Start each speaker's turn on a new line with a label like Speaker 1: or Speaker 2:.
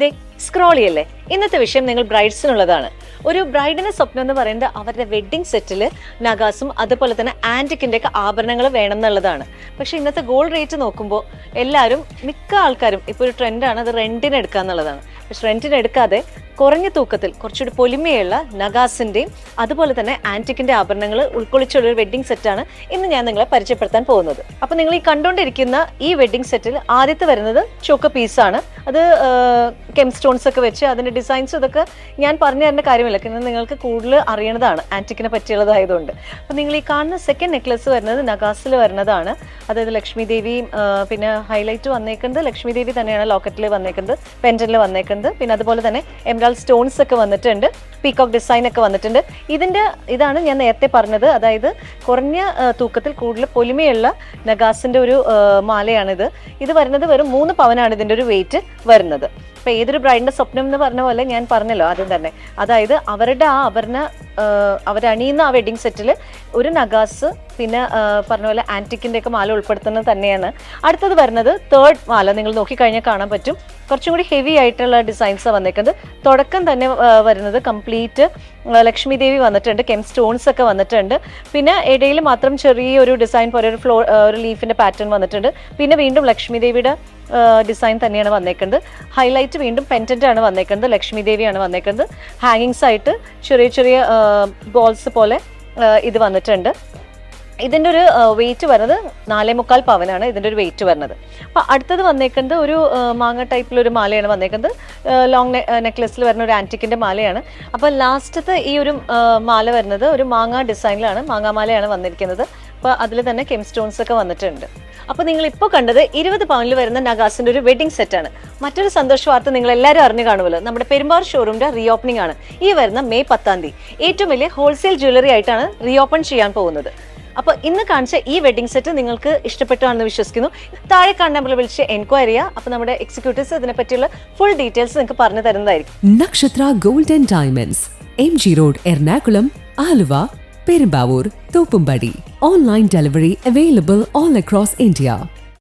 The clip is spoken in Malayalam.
Speaker 1: ദേ സ്ക്രോൾ ചെയ്യല്ലേ? ഇന്നത്തെ വിഷയം നിങ്ങൾ ബ്രൈഡ്സിനുള്ളതാണ്. ഒരു ബ്രൈഡിന്റെ സ്വപ്നം എന്ന് പറയുന്നത് അവരുടെ വെഡ്ഡിംഗ് സെറ്റിൽ നഗാസും അതുപോലെ തന്നെ ആന്റിക്കിന്റെ ഒക്കെ ആഭരണങ്ങൾ വേണം എന്നുള്ളതാണ് പക്ഷെ ഇന്നത്തെ ഗോൾഡ് റേറ്റ് നോക്കുമ്പോൾ എല്ലാവരും മിക്ക ആൾക്കാരും ഇപ്പോൾ ഒരു ട്രെൻഡാണ് അത് റെന്റിന് എടുക്കുക എന്നുള്ളതാണ് പക്ഷെ റെന്റിന് എടുക്കാതെ കുറഞ്ഞ തൂക്കത്തിൽ കുറച്ചുകൂടി പൊലിമയുള്ള നഗാസിന്റെയും അതുപോലെ തന്നെ ആന്റിക്കിന്റെ ആഭരണങ്ങൾ ഉൾക്കൊള്ളിച്ചുള്ള ഒരു വെഡ്ഡിംഗ് സെറ്റാണ് ഇന്ന് ഞാൻ നിങ്ങളെ പരിചയപ്പെടുത്താൻ പോകുന്നത്. അപ്പൊ നിങ്ങൾ ഈ കണ്ടുകൊണ്ടിരിക്കുന്ന ഈ വെഡ്ഡിംഗ് സെറ്റിൽ ആദ്യത്തെ വരുന്നത് ചോക്ക പീസാണ് അത് കെം സ്റ്റോൺസ് ഒക്കെ വെച്ച് അതിന്റെ ഡിസൈൻസ് ഇതൊക്കെ ഞാൻ പറഞ്ഞു തരേണ്ട കാര്യമില്ല. കാരണം നിങ്ങൾക്ക് കൂടുതൽ അറിയണതാണ് ആന്റിക്കിനെ പറ്റിയുള്ളതായതുകൊണ്ട്. അപ്പൊ നിങ്ങൾ ഈ കാണുന്ന സെക്കൻഡ് നെക്ലസ് വരുന്നത് നഗാസിൽ വരുന്നതാണ്. അതായത് ലക്ഷ്മി ദേവിയും പിന്നെ ഹൈലൈറ്റ് വന്നേക്കുന്നത് ലക്ഷ്മി ദേവി തന്നെയാണ് ലോക്കറ്റിൽ വന്നേക്കുന്നത് പെൻഡന്റിൽ വന്നേക്കുന്നത്. പിന്നെ അതുപോലെ തന്നെ എംറാൾ സ്റ്റോൺസ് ഒക്കെ വന്നിട്ടുണ്ട്. പീകോക്ക് ഡിസൈൻ ഒക്കെ വന്നിട്ടുണ്ട്. ഇതിന്റെ ഇതാണ് ഞാൻ നേരത്തെ പറഞ്ഞത്. അതായത് കുറഞ്ഞ തൂക്കത്തിൽ കൂടുതൽ പൊലിമയുള്ള നഗാസിന്റെ ഒരു മാലയാണിത്. ഇത് വരുന്നത് വെറും മൂന്ന് പവനാണ് ഇതിന്റെ ഒരു വെയിറ്റ് വരുന്നത്. അപ്പൊ ഏതൊരു ബ്രൈഡിന്റെ സ്വപ്നം എന്ന് പറഞ്ഞ പോലെ ഞാൻ പറഞ്ഞല്ലോ ആദ്യം തന്നെ. അതായത് അവരുടെ ആ ആ, അവരണിയുന്ന ആ വെഡിങ് സെറ്റിൽ ഒരു നഗാസ് പിന്നെ പറഞ്ഞ പോലെ ആന്റിക്കിന്റെ ഒക്കെ മാല ഉൾപ്പെടുത്തുന്നത് തന്നെയാണ്. അടുത്തത് വരുന്നത് തേർഡ് മാല. നിങ്ങൾ നോക്കിക്കഴിഞ്ഞാൽ കാണാൻ പറ്റും. കുറച്ചും കൂടി ഹെവി ആയിട്ടുള്ള ഡിസൈൻസ് വന്നേക്കുന്നത്. തുടക്കം തന്നെ വരുന്നത് കംപ്ലീറ്റ് ലക്ഷ്മി ദേവി വന്നിട്ടുണ്ട്. കെം സ്റ്റോൺസ് ഒക്കെ വന്നിട്ടുണ്ട്. പിന്നെ ഇടയിൽ മാത്രം ചെറിയൊരു ഡിസൈൻ പോലെ ഒരു ഫ്ലോ ഒരു ലീഫിന്റെ പാറ്റേൺ വന്നിട്ടുണ്ട്. പിന്നെ വീണ്ടും ലക്ഷ്മി ദേവിയുടെ ഡിസൈൻ തന്നെയാണ് വന്നേക്കുന്നത്. ഹൈലൈറ്റ് വീണ്ടും പെന്റന്റ് ആണ് വന്നേക്കുന്നത്. ലക്ഷ്മി ദേവിയാണ് വന്നേക്കുന്നത്. ഹാങ്ങിങ്സ് ആയിട്ട് ചെറിയ ചെറിയ ബോൾസ് പോലെ ഇത് വന്നിട്ടുണ്ട്. ഇതിന്റെ ഒരു വെയിറ്റ് വരുന്നത് നാലേ മുക്കാൽ പവനാണ്. ഇതിന്റെ ഒരു വെയിറ്റ് വരുന്നത്. അപ്പോൾ അടുത്തത് വന്നേക്കുന്നത് ഒരു മാങ്ങ ടൈപ്പിലൊരു മാലയാണ് വന്നേക്കുന്നത്. ലോങ് നെക്ലസിൽ വരുന്ന ഒരു ആന്റിക്കിന്റെ മാലയാണ്. അപ്പോൾ ലാസ്റ്റത്തെ ഈ ഒരു മാല വരുന്നത് ഒരു മാങ്ങ ഡിസൈനിലാണ് മാങ്ങാമാലയാണ് വന്നിരിക്കുന്നത്. അപ്പോൾ അതിൽ തന്നെ കെം സ്റ്റോൺസ് ഒക്കെ വന്നിട്ടുണ്ട്. അപ്പോൾ നിങ്ങൾ ഇപ്പോൾ കണ്ടത് ഇരുപത് പവനിൽ വരുന്ന നഗാസിന്റെ ഒരു വെഡിങ് ആണ്. മറ്റൊരു സന്തോഷ വാർത്ത നിങ്ങൾ എല്ലാവരും അറിഞ്ഞു കാണുമല്ലോ. നമ്മുടെ പെരുമ്പാർ ഷോറൂമിന്റെ റീഓപ്പണിംഗ് ആണ്. ഈ വരുന്ന മെയ് പത്താം തീയതി. ഏറ്റവും വലിയ ഹോൾസെയിൽ ജ്വല്ലറി ആയിട്ടാണ് റീഓപ്പൺ ചെയ്യാൻ പോകുന്നത്. അപ്പോൾ ഇന്ന് കാണിച്ച ഈ വെഡിങ് സെറ്റ് നിങ്ങൾക്ക് ഇഷ്ടപ്പെട്ടാണെന്ന് വിശ്വസിക്കുന്നു. താഴെ കാണുന്ന നമ്മൾ വിളിച്ച് എൻക്വയറി ചെയ്യുക അപ്പോൾ നമ്മുടെ എക്സിക്യൂട്ടീവ്സ് ഇതിനെ പറ്റിയുള്ള ഫുൾ ഡീറ്റെയിൽസ് നിങ്ങൾക്ക് പറഞ്ഞു തരുന്നതായിരിക്കും.
Speaker 2: Nakshatra golden diamonds M G road Ernakulam Aluva Perumbavoor Thopumbadi. Online delivery available all across India.